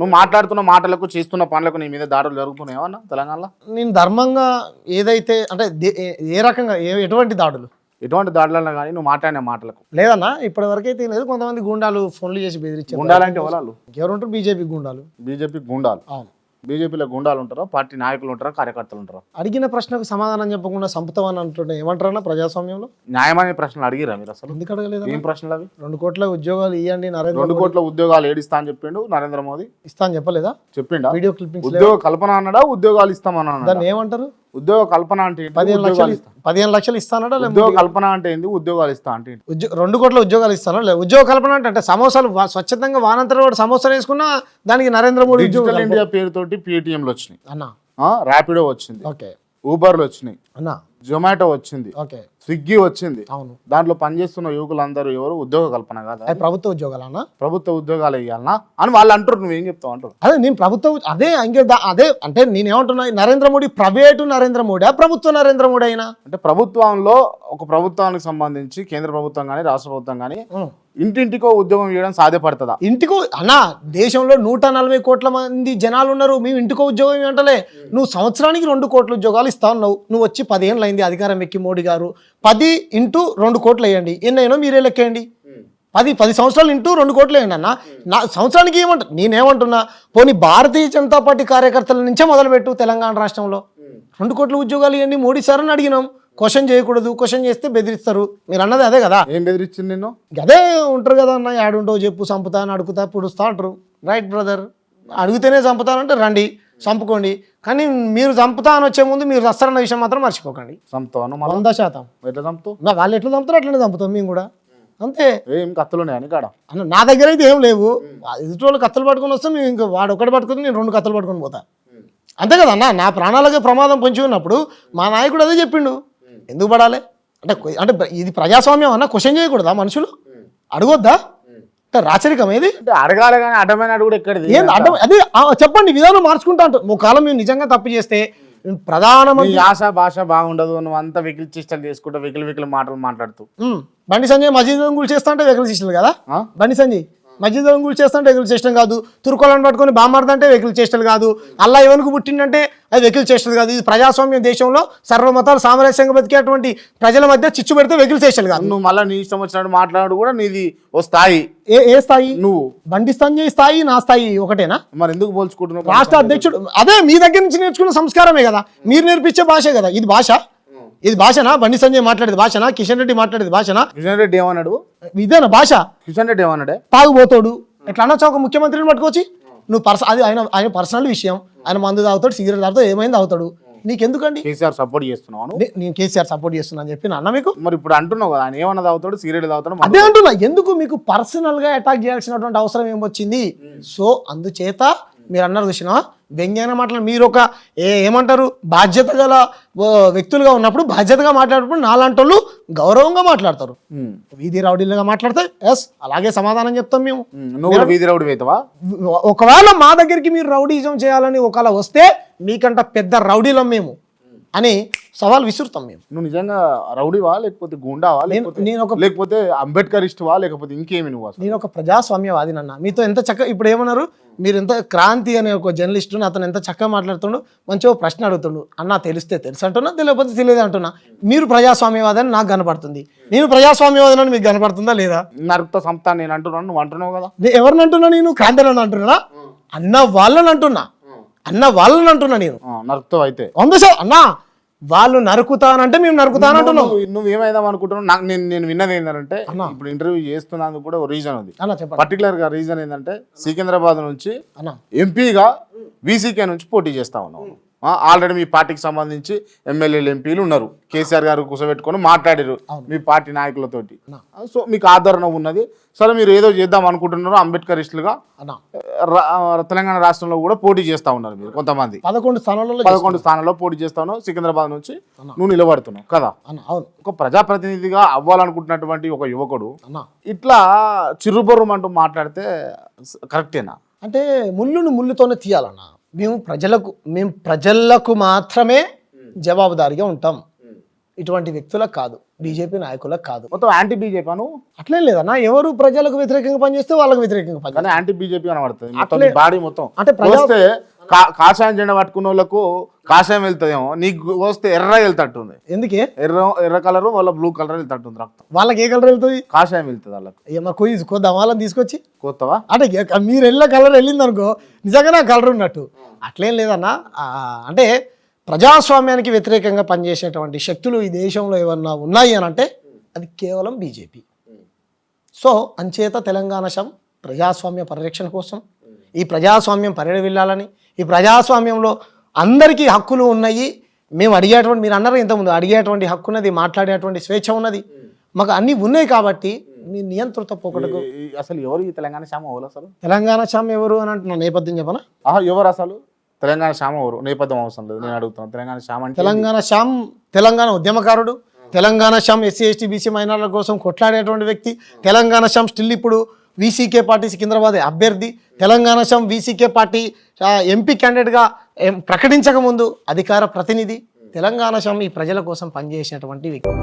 నువ్వు మాట్లాడుతున్న మాటలకు చేస్తున్న పనులకు నీ మీద దాడులు జరుగుతున్నాయేమన్నా తెలంగాణలో? నేను ధర్మంగా ఏదైతే అంటే ఏ- రకంగా ఎటువంటి దాడులు? ఎటువంటి దాడులన్నా కానీ నువ్వు మాట్లాడిన మాటలకు. లేదన్నా ఇప్పటి వరకు అయితే లేదు కొంతమంది గుండాలు ఫోన్లు చేసి బెదిరించారు. గుండాలంటే వాళ్ళు? ఎవరు ఉంటారు బీజేపీ గుండాలు. బీజేపీ గుండాలు. అవును. బీజేపీలో గుండాలు ఉంటారో పార్టీ నాయకులు ఉంటారో కార్యకర్తలు ఉంటారో. అడిగిన ప్రశ్నకు సమాధానం చెప్పకుండా సంపుతామని అంటుంటే ఏమంటారన్నా ప్రజాస్వామ్యంలో? న్యాయమైన ప్రశ్నలు అడిగిరా మీరు అసలు? ఎందుకు అడగలేదు ఏం ప్రశ్నలు అవి? రెండు కోట్ల ఉద్యోగాలు ఇవ్వండి నరేంద్ర రెండు కోట్ల ఉద్యోగాలు ఏడిస్తా అని చెప్పిండు నరేంద్ర మోదీ. ఇస్తా అని చెప్పలేదా? చెప్పిండా? వీడియో క్లిప్పింగ్స్ ఉద్యోగ కల్పన అన్నాడా ఉద్యోగాలు ఇస్తామని అన్నాడా? దాన్ని ఏమంటారు? ఉద్యోగ కల్పన అంటే ఏంటి? పదిహేను లక్షలు పదిహేను లక్షలు ఇస్తానడా ఉద్యోగ కల్పన అంటే ఏంది ఉద్యోగాలు ఇస్తా అంటే ఏంటి? ఉద్యో రెండు కోట్ల ఉద్యోగాలు ఇస్తాను లేదు ఉద్యోగ కల్పన అంటే అంటే సమోసాలు స్వచ్ఛందంగా వానంతరం వాడు సమోసాలు వేసుకున్నా దానికి నరేంద్ర మోడీ ఉద్యోగం డిజిటల్ ఇండియా పేరుతోటి పేటిఎంలు వచ్చినాయి. అన్న. ర్యాపిడో వచ్చింది. ఓకే. ఊబర్లు వచ్చినాయి. అన్న. జొమాటో వచ్చింది. ఓకే. స్విగ్గీ వచ్చింది. అవును. దాంట్లో పనిచేస్తున్న యువకులందరూ ఎవరు? ఉద్యోగ కల్పన కాదా? ప్రభుత్వ ఉద్యోగాలు అన్న ప్రభుత్వ ఉద్యోగాలు ఇవ్వాలనా అని వాళ్ళు అంటారు నువ్వేం చెప్తావు? అంటారు అదే నేను ప్రభుత్వ అదే ఇంకా అదే అంటే నేను ఏమంటున్నా నరేంద్ర మోడీ ప్రైవేటు నరేంద్ర మోడీ ప్రభుత్వ నరేంద్ర మోడీ అయినా? అంటే ప్రభుత్వంలో ఒక ప్రభుత్వానికి సంబంధించి కేంద్ర ప్రభుత్వం కానీ రాష్ట్ర ప్రభుత్వం కానీ ఇంటింటికో ఉద్యోగం ఇవ్వడం సాధ్యపడుతుందా? ఇంటికో అన్న దేశంలో నూట నలభై కోట్ల మంది జనాలు ఉన్నారు. మేము ఇంటికో ఉద్యోగం ఏమంటలే నువ్వు సంవత్సరానికి రెండు కోట్ల ఉద్యోగాలు ఇస్తా ఉన్నావు నువ్వు వచ్చి పదిహేనులు అయింది అధికారం ఎక్కి మోడీ గారు. పది ఇంటూ రెండు కోట్లు వేయండి. ఎన్నైనా మీరే లెక్కేయండి. పది పది సంవత్సరాలు ఇంటూ రెండు కోట్లు వేయండి అన్న. నా సంవత్సరానికి ఏమంటా నేనేమంటున్నా పోనీ భారతీయ జనతా పార్టీ కార్యకర్తల నుంచే మొదలుపెట్టు తెలంగాణ రాష్ట్రంలో. రెండు కోట్ల ఉద్యోగాలు ఇవ్వండి మోడీ సార్ అని అడిగినాం. క్వశ్చన్ చేయకూడదు క్వశ్చన్ చేస్తే బెదిరిస్తారు. మీరు అన్నది అదే కదా. ఏం బెదిరించింది నిన్ను? అదే ఉంటారు కదా అన్న యాడుంటో చెప్పు చంపుతా అని అడుగుతా పుడుస్తా అంటారు. రైట్ బ్రదర్ అడిగితేనే చంపుతానంటే రండి. చంపుకోండి. కానీ మీరు చంపుతా అని వచ్చే ముందు మీరు వస్తారన్న విషయం మాత్రం మర్చిపోకండి. మళ్ళీ? వంద శాతం. ఎట్లా చంపుతావు? నా వాళ్ళు ఎట్లా చంపుతారో అట్లనే చంపుతాం మేము కూడా. అంతే. ఏం కత్తులున్నాయి అని కాడ? అన్న నా దగ్గర అయితే ఏం లేవు. ఎదుటి వాళ్ళు కత్తులు పట్టుకొని వస్తే మేము ఇంకా వాడు ఒకటి పట్టుకొని నేను రెండు కత్తులు పట్టుకొని పోతా. అంతే కదా అన్న నా ప్రాణాలకే ప్రమాదం పొంచి ఉన్నప్పుడు మా నాయకుడు అదే చెప్పిండు. ఎందుకు పడాలి? అంటే అంటే ఇది ప్రజాస్వామ్యం అన్న క్వశ్చన్ చేయకూడదా మనుషులు? అడగొద్దా? రాచరికం ఏది? అంటే అడగాలి కానీ అడ్డమైన అడుగుడు ఎక్కడిది? ఏం అడ్డం? అదే ఆ, చెప్పండి విధానం మార్చుకుంటా అంటారు ఒక కాలం మేము నిజంగా తప్పు చేస్తే నీ ప్రధానమంత్రి యాస భాష బాగుండదు నువ్వు అంతా వెకిలి చేష్టలు చేసుకుంటూ వెకిలి వెకిలి మాటలు మాట్లాడుతూ. ఉమ్, బండి సంజయ్ మసీద్ గుడి చేస్తా అంటే వెహికల్ చేసిన కదా? ఆ? బండి సంజయ్ మస్జిద్ గుడి చేస్తా అంటే వెహికల్ చేష్టం కాదు. తురుకోలను పట్టుకొని బామార్దంటే వెహికల్ చేష్టలు కాదు. అల్లా ఎవరికి పుట్టిందంటే అది వెహికల్ చేష్టలు కాదు. ఇది ప్రజాస్వామ్య దేశంలో సర్వమతాలు సామరస్యంగా బతికేటువంటి ప్రజల మధ్య చిచ్చు పెడితే వెహికల్ చేష్టలు కాదు. నువ్వు మళ్ళీ నీ ఇష్టం వచ్చినట్టు మాట్లాడు కూడా నీది ఓ స్థాయి. ఏ ఏ స్థాయి? నువ్వు. బండి సంజయ్ స్థాయి నా స్థాయి ఒకటేనా? మరి ఎందుకు పోల్చుకుంటున్నావు? రాష్ట్ర అధ్యక్షుడు అదే మీ దగ్గర నుంచి నేర్చుకున్న సంస్కారమే కదా. మీరు నేర్పించే భాషే కదా. ఇది భాష? ఇది భాషనా? బండి సంజయ్ మాట్లాడేది భాషనా? కిషన్ రెడ్డి మాట్లాడేది భాషనా? కిషన్ రెడ్డి ఏమన్నాడు? ఇదేనా భాష? కిషన్ రెడ్డి ఏమన్నాడే? తాగుబోతాడు. ఎట్లా అనొచ్చు ఒక ముఖ్యమంత్రిని పట్టుకోవచ్చు నువ్వు పర్స అది ఆయన ఆయన పర్సనల్ విషయం. ఆయన మందు తాగుతాడు సిగరెట్ తాగుతాడు ఏమైంది తాగుతాడు. నీకెందుకండి? కేసీఆర్ సపోర్ట్ చేస్తున్నావు నేను కేసీఆర్ సపోర్ట్ చేస్తున్నా అని చెప్పి అన్న మీకు? మరి ఇప్పుడు అంటున్నావు కదా ఆయన ఏమన్నా తాగుతాడు సిగరెట్ తాగుతాడు అదే అంటున్నా. ఎందుకు మీకు పర్సనల్గా అటాక్ చేయాల్సినటువంటి అవసరం ఏమొచ్చింది సో అందుచేత మీరు అన్నారు చూసిన వ్యంగ్యాన మాటలు మీరు ఒక ఏ ఏమంటారు? బాధ్యత గల వ్యక్తులుగా ఉన్నప్పుడు బాధ్యతగా మాట్లాడినప్పుడు నాలాంటి వాళ్ళు గౌరవంగా మాట్లాడతారు. వీధి రౌడీలుగా మాట్లాడితే ఎస్ అలాగే సమాధానం చెప్తాం మేము. నువ్వు వీధి రౌడి అవుతావా? ఒకవేళ మా దగ్గరికి మీరు రౌడీజం చేయాలని ఒకవేళ వస్తే మీకంట పెద్ద రౌడీలం మేము. అని సవాల్ విసురుతాం మేము. నువ్వు నిజంగా రౌడీవా లేకపోతే గుండావా లేకపోతే నేను ఒక లేకపోతే అంబేద్కరిస్ట్వా లేకపోతే ఇంకేమి నువ్వు నేను ఒక ప్రజాస్వామ్యవాది నన్న. మీతో ఎంత చక్క ఇప్పుడు ఏమన్నారు? మీరు ఎంత క్రాంతి అనే ఒక జర్నలిస్ట్ అతను ఎంత చక్కగా మాట్లాడుతుండు మంచిగా ప్రశ్న అడుగుతుండు. అన్న తెలిస్తే తెలుసు అంటున్నా తెలియకపోతే తెలియదు అంటున్నా. మీరు ప్రజాస్వామ్యవాది అని నాకు కనపడుతుంది. నేను ప్రజాస్వామ్యవాది అని మీకు కనపడుతుందా లేదా? నరుకుతా సంస్థ నేను అంటున్నాను నువ్వు అంటున్నావు కదా. ఎవరిని అంటున్నా నేను? క్రాంతిని అంటున్నా అన్న వాళ్ళని అంటున్నా. అన్న వాళ్ళని అంటున్నా నేను. నరుకుతావు అయితే. శాతం. అన్నా వాళ్ళు నరుకుతానంటే మేము నరుకుతానంటున్నాం నువ్వు ఏమైదాం అనుకుంటున్నావు? నాకు నేను నేను విన్నది ఏంటంటే ఇప్పుడు ఇంటర్వ్యూ చేస్తున్నందుకు కూడా ఒక రీజన్ ఉంది. పర్టికులర్గా రీజన్ ఏంటంటే సికింద్రాబాద్ నుంచి ఎంపీగా వీసీకే నుంచి పోటీ చేస్తా ఉన్నావు. ఆల్రెడీ మీ పార్టీకి సంబంధించి ఎమ్మెల్యేలు ఎంపీలు ఉన్నారు. కేసీఆర్ గారు కూర్చోబెట్టుకొని మాట్లాడారు మీ పార్టీ నాయకులతోటి. సో మీకు ఆదరణ ఉన్నది. సరే మీరు ఏదో చేద్దాం అనుకుంటున్నారు అంబేద్కరిస్టులుగా అన్న. రా- తెలంగాణ రాష్ట్రంలో కూడా పోటీ చేస్తా ఉన్నారు మీరు కొంతమంది. పదకొండు స్థానాలలో పదకొండు స్థానాల్లో పోటీ చేస్తా ఉన్నావు సికింద్రాబాద్ నుంచి నువ్వు నిలబడుతున్నావు కదా? అవును. ఒక ప్రజాప్రతినిధిగా అవ్వాలనుకుంటున్నటువంటి ఒక యువకుడు ఇట్లా చిరుబొర్రమంటూ మాట్లాడితే స- కరెక్టేనా? అంటే ముళ్ళును ముళ్ళుతోనే తీయాలన్న. మేము ప్రజలకు మేము ప్రజలకు మాత్రమే జవాబుదారీగా ఉంటాం. ఇటువంటి వ్యక్తులకు కాదు. బీజేపీ నాయకులకు కాదు. మొత్తం యాంటీ బీజేపీ అను? అట్లే లేదన్నా ఎవరు ప్రజలకు వ్యతిరేకంగా పనిచేస్తే వాళ్ళకి వ్యతిరేకంగా పని కానీ యాంటీ బీజేపీ అట్లే- బాడీ మొత్తం. అంటే ప్రజా వస్తే కా- కాషాయం జెండా పట్టుకున్న వాళ్ళకు కాషాయం వెళ్తుందేమో? నీకు వస్తే ఎర్ర వెళ్తట్టుంది ఎందుకే? ఎర్ర ఎర్ర కలర్ వాళ్ళ బ్లూ కలర్ వెళ్తట్టుంది రక్తం. వాళ్ళకి ఏ కలర్ వెళ్తుంది? కాషాయం వెళ్తుంది వాళ్ళకి. ఏమన్నా కొయ్యి కొద్దాం వాళ్ళని తీసుకొచ్చి. కొత్తవా? అంటే మీరు వెళ్ళిన కలర్ వెళ్ళింది అనుకో నిజంగా నా కలర్ ఉన్నట్టు అట్లేం లేదన్నా అంటే ప్రజాస్వామ్యానికి వ్యతిరేకంగా పనిచేసేటువంటి శక్తులు ఈ దేశంలో ఏమన్నా ఉన్నాయి అని అంటే అది కేవలం బీజేపీ. సో అంచేత తెలంగాణ శం ప్రజాస్వామ్య పరిరక్షణ కోసం ఈ ప్రజాస్వామ్యం పరిడవిల్లాలని ఈ ప్రజాస్వామ్యంలో అందరికీ హక్కులు ఉన్నాయి. మేము అడిగేటువంటి మీరు అన్నారు ఇంతకుముందు అడిగేటువంటి హక్కు ఉన్నది మాట్లాడేటువంటి స్వేచ్ఛ ఉన్నది. మాకు అన్నీ ఉన్నాయి కాబట్టి మీ నియంత్రిత పోకడకు. అసలు ఎవరు ఈ తెలంగాణ శ్యామ ఎవరు అసలు? తెలంగాణ శామ్ ఎవరు అని అంటున్నా నేపథ్యం చెప్పనా? ఎవరు అసలు? తెలంగాణ శ్యామ ఎవరు? నేపథ్యం అవసరం లేదు నేను అడుగుతాను తెలంగాణ శ్యామ అంటే తెలంగాణ శామ్ తెలంగాణ ఉద్యమకారుడు Telangana Sham SC ST BC మైనార్ల కోసం కొట్లాడేటువంటి వ్యక్తి. తెలంగాణ శామ్ స్టిల్ ఇప్పుడు వీసీకే పార్టీ సికింద్రాబాద్ అభ్యర్థి. Telangana Sham VCK party MP క్యాండిడేట్గా ప్రకటించకముందు ప్రకటించక ముందు అధికార ప్రతినిధి. తెలంగాణ శ్యామ్ ఈ ప్రజల కోసం పనిచేసినటువంటి వ్యక్తి.